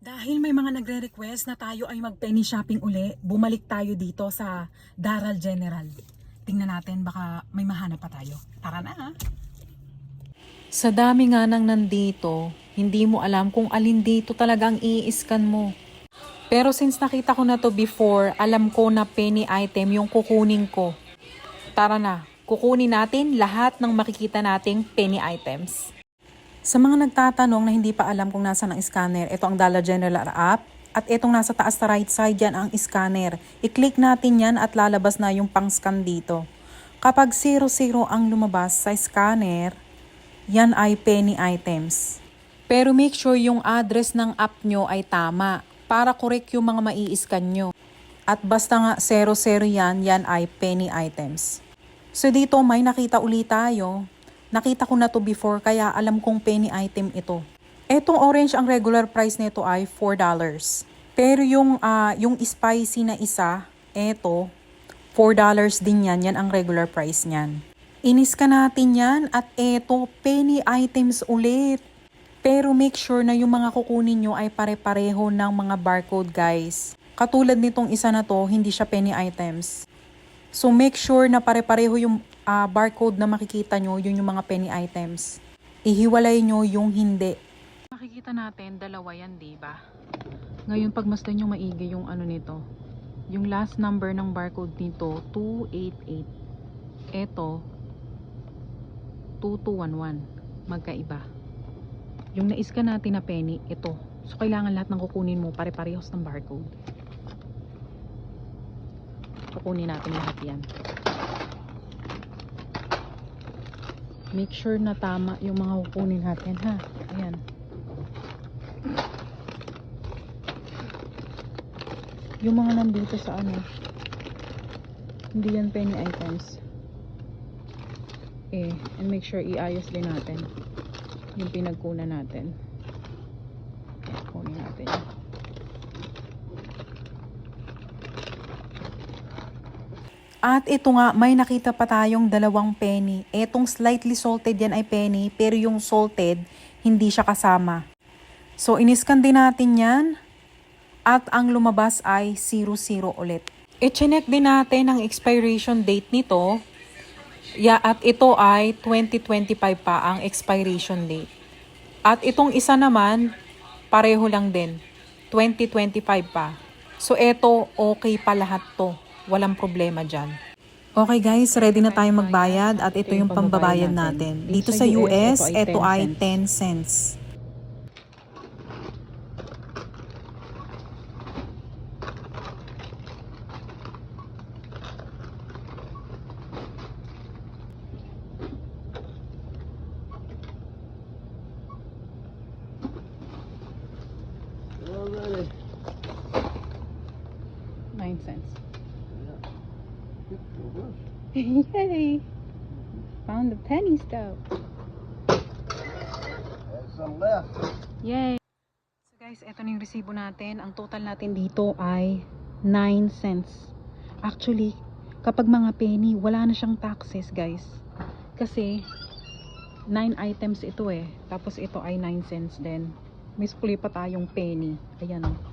Dahil may mga nagre-request na tayo ay mag-penny shopping uli, bumalik tayo dito sa Daral General. Tingnan natin, baka may mahanap pa tayo. Tara na ha! Sa dami nga nang nandito, hindi mo alam kung alin dito talaga ang i-scan mo. Pero since nakita ko na to before, alam ko na penny item yung kukunin ko. Tara na, kukunin natin lahat ng makikita nating penny items. Sa mga nagtatanong na hindi pa alam kung nasa ang scanner, ito ang Dollar General app. At itong nasa taas na right side yan ang scanner. I-click natin yan at lalabas na yung pang-scan dito. Kapag 00 ang lumabas sa scanner, yan ay penny items. Pero make sure yung address ng app nyo ay tama para correct yung mga mai-scan nyo. At basta nga 00 yan, yan ay penny items. So dito may nakita ulit tayo. Nakita ko na to before kaya alam kong penny item ito. Etong orange ang regular price nito ay $4. Pero yung ah, yung spicy na isa, eto $4 din yan. Yan ang regular price niyan. Iniska natin yan at eto penny items ulit. Pero make sure na yung mga kukunin nyo ay pare-pareho ng mga barcode guys. Katulad nitong isa na to, hindi siya penny items. So make sure na pare-pareho yung ah, barcode na makikita nyo, yun yung mga penny items. Ihiwalay nyo yung hindi. Makikita natin, dalawa yan, di ba? Ngayon, pagmasdan nyo maigi yung ano nito. Yung last number ng barcode nito, 288. Eto, 2211. Magkaiba. Yung naiska natin na penny, ito. So, kailangan lahat ng kukunin mo pare-parehos ng barcode. Kukunin natin lahat yan. Make sure na tama yung mga kukunin natin, ha? Ayan. Yung mga nandito sa ano, hindi yan penny items. Eh, and make sure iayos din natin yung pinagkunan natin. Kunin natin yun. At ito nga, may nakita pa tayong dalawang penny. Etong slightly salted yan ay penny, pero yung salted, hindi siya kasama. So, iniskan din natin yan. At ang lumabas ay 00 ulit. I-check din natin ang expiration date nito. Yeah, at ito ay 2025 pa ang expiration date. At itong isa naman, pareho lang din. 2025 pa. So, eto, okay pa lahat to. Walang problema dyan. Okay guys, ready na tayong magbayad at ito yung pambabayad natin. Dito sa US, ito ay 10 cents. Nine cents. Yay! Found the some left. Yay! So guys, eto na yung resibo natin. Ang total natin dito ay 9 cents. Actually, kapag mga penny, wala na siyang taxes guys. Kasi, 9 items ito eh. Tapos ito ay 9 cents din. May pa tayong penny. Ayan oh.